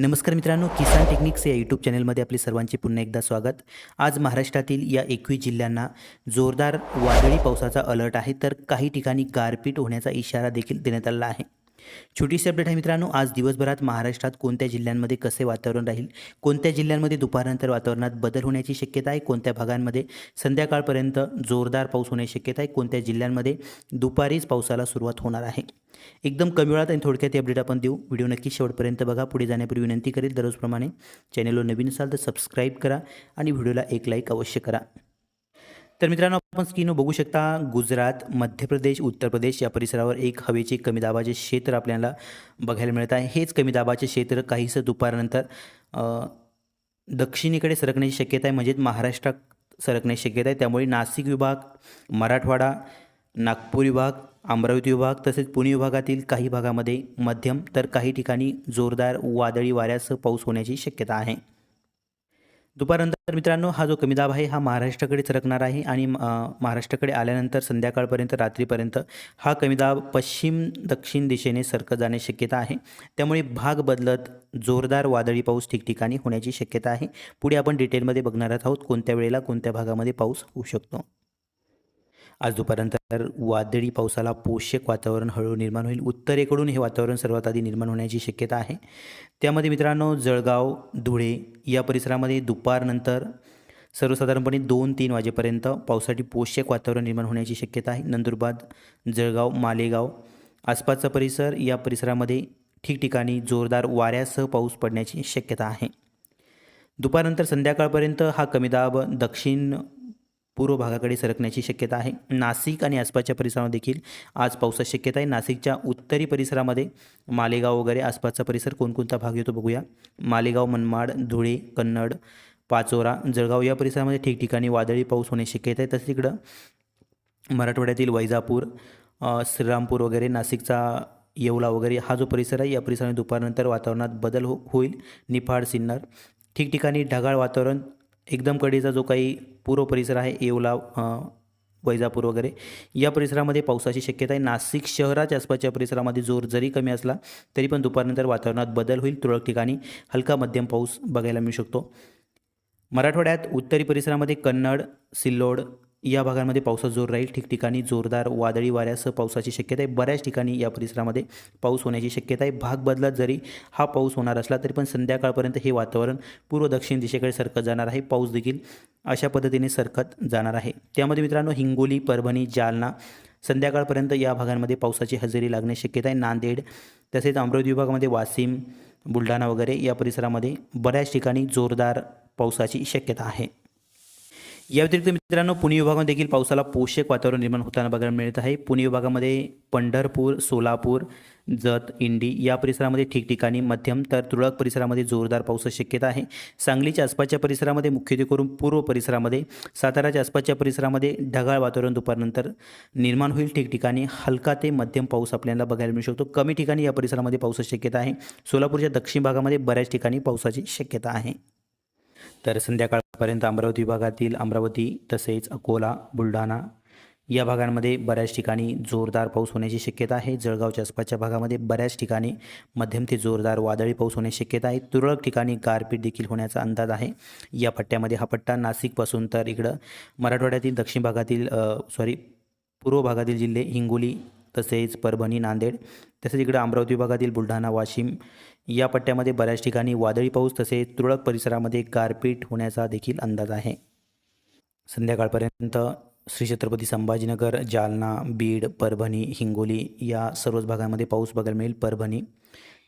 नमस्कार मित्रांनो किसान टेक्निक्स या यूट्यूब चॅनलमध्ये आपले सर्वांचे पुन्हा एकदा स्वागत. आज महाराष्ट्रातील या एकवीस जिल्ह्यांना जोरदार वादळी पावसाचा अलर्ट आहे तर काही ठिकाणी गारपीट होण्याचा इशारा देखील देण्यात आला आहे. छोटीशी अपडेट आहे मित्रांनो आज दिवसभरात महाराष्ट्रात कोणत्या जिल्ह्यांमध्ये कसे वातावरण राहील? कोणत्या जिल्ह्यांमध्ये दुपारनंतर वातावरणात बदल होण्याची शक्यता आहे? कोणत्या भागांमध्ये संध्याकाळपर्यंत जोरदार पाऊस होण्याची शक्यता आहे? कोणत्या जिल्ह्यांमध्ये दुपारीच पावसाला सुरुवात होणार आहे? एकदम कमी वेळात आणि थोडक्यात अपडेट आपण देऊ. व्हिडिओ नक्की शेवटपर्यंत बघा. पुढे जाण्यापूर्वी विनंती करेल दररोजप्रमाणे चॅनलवर नवीन असाल तर सबस्क्राईब करा आणि व्हिडिओला एक लाईक अवश्य करा. तर मित्रांनो आपण स्क्रीनवर बघू शकता गुजरात मध्य प्रदेश उत्तर प्रदेश या परिसरावर एक हवेचे कमी दाबाचे क्षेत्र आपल्याला बघायला मिळत आहे. हेच कमी दाबाचे क्षेत्र काहीसं दुपारनंतर दक्षिणेकडे सरकण्याची शक्यता आहे म्हणजेच महाराष्ट्रात सरकण्याची शक्यता आहे. त्यामुळे नाशिक विभाग मराठवाडा नागपूर विभाग अमरावती विभाग तसेच पुणे विभागातील काही भागामध्ये मध्यम तर काही ठिकाणी जोरदार वादळी वाऱ्यासह पाऊस होण्याची शक्यता आहे. दुपारनंतर मित्रांनो हा जो कमी दाब आहे हा महाराष्ट्राकडे सरकणार आहे आणि महाराष्ट्राकडे आल्यानंतर संध्याकाळपर्यंत रात्रीपर्यंत हा कमी दाब पश्चिम दक्षिण दिशेने सरकत जाण्याची शक्यता आहे. त्यामुळे भाग बदलत जोरदार वादळी पाऊस ठिकठिकाणी होण्याची शक्यता आहे. पुढे आपण डिटेलमध्ये बघणार आहोत कोणत्या वेळेला कोणत्या भागामध्ये पाऊस होऊ शकतो. आज दुपारनंतर वादळी पावसाला पोषक वातावरण हळूहळू निर्माण होईल. उत्तरेकडून हे वातावरण सर्वात आधी निर्माण होण्याची शक्यता आहे. त्यामध्ये मित्रांनो जळगाव धुळे या परिसरामध्ये दुपारनंतर सर्वसाधारणपणे दोन तीन वाजेपर्यंत पावसासाठी पोषक वातावरण निर्माण होण्याची शक्यता आहे. नंदुरबार जळगाव मालेगाव आसपासचा परिसर या परिसरामध्ये ठिकठिकाणी जोरदार वाऱ्यासह पाऊस पडण्याची शक्यता आहे. दुपारनंतर संध्याकाळपर्यंत हा कमी दाब दक्षिण पूर्व भागाकडे सरकण्याची शक्यता आहे. नाशिक आणि आसपासच्या परिसरामध्ये देखील आज पावसाची शक्यता आहे. नाशिकच्या उत्तरी परिसरामध्ये मालेगाव वगैरे आसपासचा परिसर कोणकोणता भाग येतो बघूया. मालेगाव मनमाड धुळे कन्नड पाचोरा जळगाव या परिसरामध्ये ठिकठिकाणी वादळी पाऊस होण्याची शक्यता आहे. तसेच इकडं मराठवाड्यातील वैजापूर श्रीरामपूर वगैरे नाशिकचा येवला वगैरे हा जो परिसर आहे या परिसरामध्ये दुपारनंतर वातावरणात बदल हो होईल. निफाड सिन्नर ठिकठिकाणी ढगाळ वातावरण एकदम कडेचा जो काही पूर्व परिसर आहे येवला वैजापूर वगैरे या परिसरामध्ये पावसाची शक्यता आहे. नाशिक शहराच्या आसपासच्या परिसरामध्ये जोर जरी कमी असला तरी पण दुपारनंतर वातावरणात बदल होईल. तुरळक ठिकाणी हलका मध्यम पाऊस बघायला मिळू शकतो. मराठवाड्यात उत्तरी परिसरामध्ये कन्नड सिल्लोड या भागांमध्ये पावसाचा जोर राहील. ठिकठिकाणी जोरदार वादळी वाऱ्यासह पावसाची शक्यता आहे. बऱ्याच ठिकाणी या परिसरामध्ये पाऊस होण्याची शक्यता आहे. भाग बदलात जरी हा पाऊस होणार असला तरी पण संध्याकाळपर्यंत हे वातावरण पूर्व दक्षिण दिशेकडे सरकत जाणार आहे. पाऊस देखील अशा पद्धतीने सरकत जाणार आहे. त्यामध्ये मित्रांनो हिंगोली परभणी जालना संध्याकाळपर्यंत या भागांमध्ये पावसाची हजेरी लागण्याची शक्यता आहे. नांदेड तसेच अमरावती विभागामध्ये वाशिम बुलढाणा वगैरे या परिसरामध्ये बऱ्याच ठिकाणी जोरदार पावसाची शक्यता आहे. या व्यतिरिक्त मित्रांनो पुणे विभागामध्ये देखील पावसाला पोषक वातावरण निर्माण होताना बघायला मिळत आहे. पुणे विभागामध्ये पंढरपूर सोलापूर जत इंडी या परिसरामध्ये ठिकठिकाणी मध्यम तर तुरळक परिसरामध्ये जोरदार पावसाची शक्यता आहे. सांगलीच्या आसपासच्या परिसरामध्ये मुख्यत्वे करून पूर्व परिसरामध्ये साताराच्या आसपासच्या परिसरामध्ये ढगाळ वातावरण दुपारनंतर निर्माण होईल. ठिकठिकाणी हलका ते मध्यम पाऊस आपल्याला बघायला मिळू शकतो. कमी ठिकाणी या परिसरामध्ये पावसाची शक्यता आहे. सोलापूरच्या दक्षिण भागामध्ये बऱ्याच ठिकाणी पावसाची शक्यता आहे. तर संध्याकाळपर्यंत अमरावती विभागातील अमरावती तसेच अकोला बुलढाणा या भागांमध्ये बऱ्याच ठिकाणी जोरदार पाऊस होण्याची शक्यता आहे. जळगावच्या आसपासच्या भागामध्ये बऱ्याच ठिकाणी मध्यम ते जोरदार वादळी पाऊस होण्याची शक्यता आहे. तुरळक ठिकाणी गारपीट देखील होण्याचा अंदाज आहे. या पट्ट्यामध्ये हा पट्टा नाशिकपासून तर इकडं मराठवाड्यातील दक्षिण भागातील सॉरी पूर्व भागातील जिल्हे हिंगोली तसेच परभणी नांदेड तसेच इकडं अमरावती विभागातील बुलढाणा वाशिम या पट्ट्यामध्ये बऱ्याच ठिकाणी वादळी पाऊस तसेच तुरळक परिसरामध्ये गारपीट होण्याचा देखील अंदाज आहे. संध्याकाळपर्यंत श्री छत्रपती संभाजीनगर जालना बीड परभणी हिंगोली या सर्वच भागांमध्ये पाऊस बघायला मिळेल. परभणी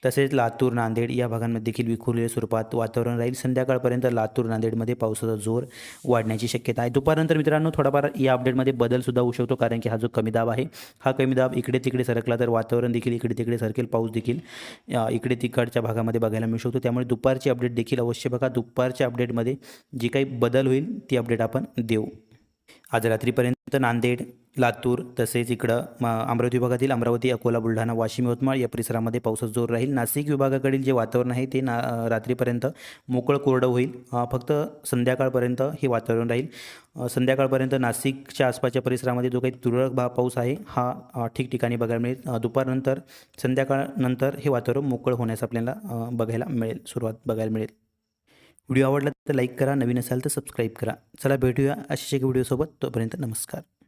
तसेच लातूर नांदेड या भागांमध्ये देखील विखुरलेल्या स्वरूपात वातावरण राहील. संध्याकाळपर्यंत लातूर नांदेडमध्ये पावसाचा जोर वाढण्याची शक्यता आहे. दुपारनंतर मित्रांनो थोडाफार या अपडेटमध्ये बदलसुद्धा होऊ शकतो कारण की हा जो कमी दाब आहे हा कमी दाब इकडे तिकडे सरकला तर वातावरण देखील इकडे तिकडे सरकेल. पाऊस देखील इकडे तिकडच्या भागामध्ये बघायला मिळू शकतो. त्यामुळे दुपारची अपडेट देखील अवश्य बघा. दुपारच्या अपडेटमध्ये जी काही बदल होईल ती अपडेट आपण देऊ. आज रात्रीपर्यंत तर नांदेड लातूर तसेच इकडं म अमरावती विभागातील अमरावती अकोला बुलढाणा वाशिम यवतमाळ या परिसरामध्ये पावसाचा जोर राहील. नाशिक विभागाकडील जे वातावरण आहे ते ना रात्रीपर्यंत मोकळं कोरडं होईल. फक्त संध्याकाळपर्यंत हे वातावरण राहील. संध्याकाळपर्यंत नाशिकच्या आसपासच्या परिसरामध्ये जो काही तुरळक भा पाऊस आहे हा ठिकठिकाणी बघायला मिळेल. दुपारनंतर संध्याकाळनंतर हे वातावरण मोकळं होण्यास आपल्याला बघायला मिळेल. सुरुवात बघायला मिळेल. व्हिडिओ आवडला तर लाईक करा नवीन असाल तर सबस्क्राईब करा. चला भेटूया अशाच एक व्हिडिओसोबत. तोपर्यंत नमस्कार.